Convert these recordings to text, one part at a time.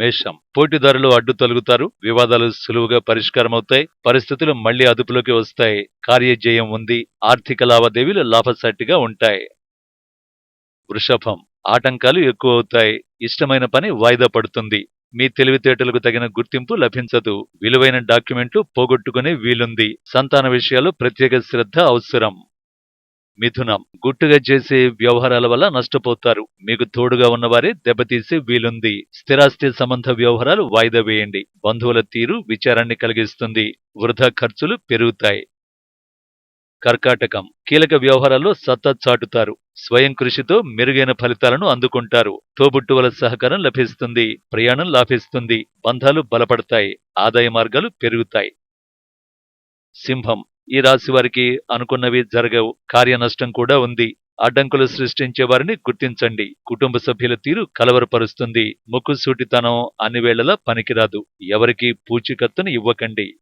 మేషం. పోటీదారులు అడ్డు తొలగుతారు. వివాదాలు సులువుగా పరిష్కారమవుతాయి. పరిస్థితులు మళ్ళీ అదుపులోకి వస్తాయి. కార్యజయం ఉంది. ఆర్థిక లావాదేవీలు లాభసాటిగా ఉంటాయి. వృషభం. ఆటంకాలు ఎక్కువ అవుతాయి. ఇష్టమైన పని వాయిదా పడుతుంది. మీ తెలివితేటలకు తగిన గుర్తింపు లభించదు. విలువైన డాక్యుమెంట్లు పోగొట్టుకునే వీలుంది. సంతాన విషయాలు ప్రత్యేక శ్రద్ధ అవసరం. మిథునం. గుట్టుగా చేసే వ్యవహారాల వల్ల నష్టపోతారు. మీకు తోడుగా ఉన్నవారే దెబ్బతీసే వీలుంది. స్థిరాస్తి సంబంధ వ్యవహారాలు వాయిదా వేయండి. బంధువుల తీరు విచారాన్ని కలిగిస్తుంది. వృధా ఖర్చులు పెరుగుతాయి. కర్కాటకం. కీలక వ్యవహారాల్లో సత్తా చాటుతారు. స్వయం కృషితో మెరుగైన ఫలితాలను అందుకుంటారు. తోబుట్టువల సహకారం లభిస్తుంది. ప్రయాణం లాభిస్తుంది. బంధాలు బలపడతాయి. ఆదాయ మార్గాలు పెరుగుతాయి. సింహం. ఈ రాశి వారికి అనుకున్నవి జరగవు. కార్య నష్టం కూడా ఉంది. అడ్డంకులు సృష్టించే వారిని గుర్తించండి. కుటుంబ సభ్యుల తీరు కలవరపరుస్తుంది. ముక్కుసూటితనం అన్ని వేళలా పనికిరాదు. ఎవరికి పూచికత్తును ఇవ్వకండి.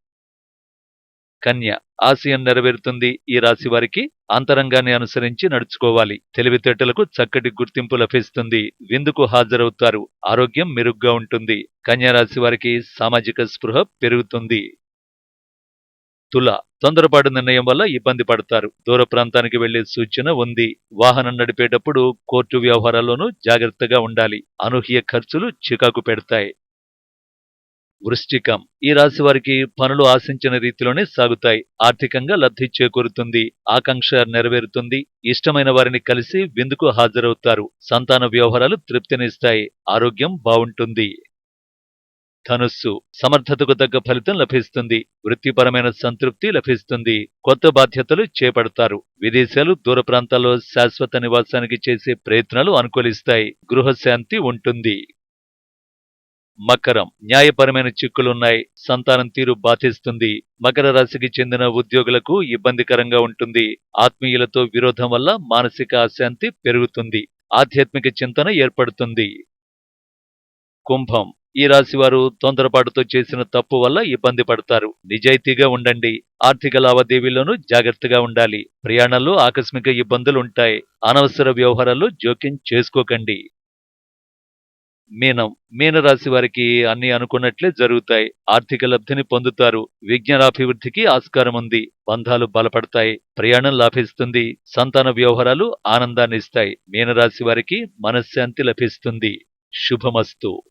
కన్య ఆశయం నెరవేరుతుంది. ఈ రాశి వారికి అంతరంగాన్ని అనుసరించి నడుచుకోవాలి. తెలివితేటలకు చక్కటి గుర్తింపు లభిస్తుంది. విందుకు హాజరవుతారు. ఆరోగ్యం మెరుగ్గా ఉంటుంది. కన్యా రాశి వారికి సామాజిక స్పృహ పెరుగుతుంది. తుల తొందరపాటు నిర్ణయం వల్ల ఇబ్బంది పడతారు. దూర ప్రాంతానికి వెళ్ళే సూచన ఉంది. వాహనం నడిపేటప్పుడు కోర్టు వ్యవహారాల్లోనూ జాగ్రత్తగా ఉండాలి. అనూహ్య ఖర్చులు చికాకు పెడతాయి. వృశ్చికం. ఈ రాశి వారికి పనులు ఆశించిన రీతిలోనే సాగుతాయి. ఆర్థికంగా లబ్ధి చేకూరుతుంది. ఆకాంక్ష నెరవేరుతుంది. ఇష్టమైన వారిని కలిసి విందుకు హాజరవుతారు. సంతాన వ్యవహారాలు తృప్తినిస్తాయి. ఆరోగ్యం బావుంటుంది ధనుస్సు సమర్థతకు తగ్గ ఫలితం లభిస్తుంది. వృత్తిపరమైన సంతృప్తి లభిస్తుంది. కొత్త బాధ్యతలు చేపడతారు. విదేశాలు దూర ప్రాంతాల్లో శాశ్వత నివాసానికి చేసే ప్రయత్నాలు అనుకూలిస్తాయి. గృహశాంతి ఉంటుంది. మకరం న్యాయపరమైన చిక్కులున్నాయి. సంతానం తీరు బాధిస్తుంది. మకర రాశికి చెందిన ఉద్యోగులకు ఇబ్బందికరంగా ఉంటుంది. ఆత్మీయులతో విరోధం వల్ల మానసిక అశాంతి పెరుగుతుంది. ఆధ్యాత్మిక చింతన ఏర్పడుతుంది. కుంభం ఈ రాశి వారు తొందరపాటుతో చేసిన తప్పు వల్ల ఇబ్బంది పడతారు. నిజాయితీగా ఉండండి. ఆర్థిక లావాదేవీల్లోనూ జాగ్రత్తగా ఉండాలి. ప్రయాణాల్లో ఆకస్మిక ఇబ్బందులు ఉంటాయి అనవసర వ్యవహారాల్లో జోక్యం చేసుకోకండి. మీనం. మీనరాశి వారికి అన్ని అనుకున్నట్లే జరుగుతాయి. ఆర్థిక లబ్ధిని పొందుతారు. విజ్ఞానాభివృద్ధికి ఆస్కారం ఉంది బంధాలు బలపడతాయి. ప్రయాణం లాభిస్తుంది. సంతాన వ్యవహారాలు ఆనందాన్ని ఇస్తాయి మీనరాశి వారికి మనశ్శాంతి లభిస్తుంది. శుభమస్తు.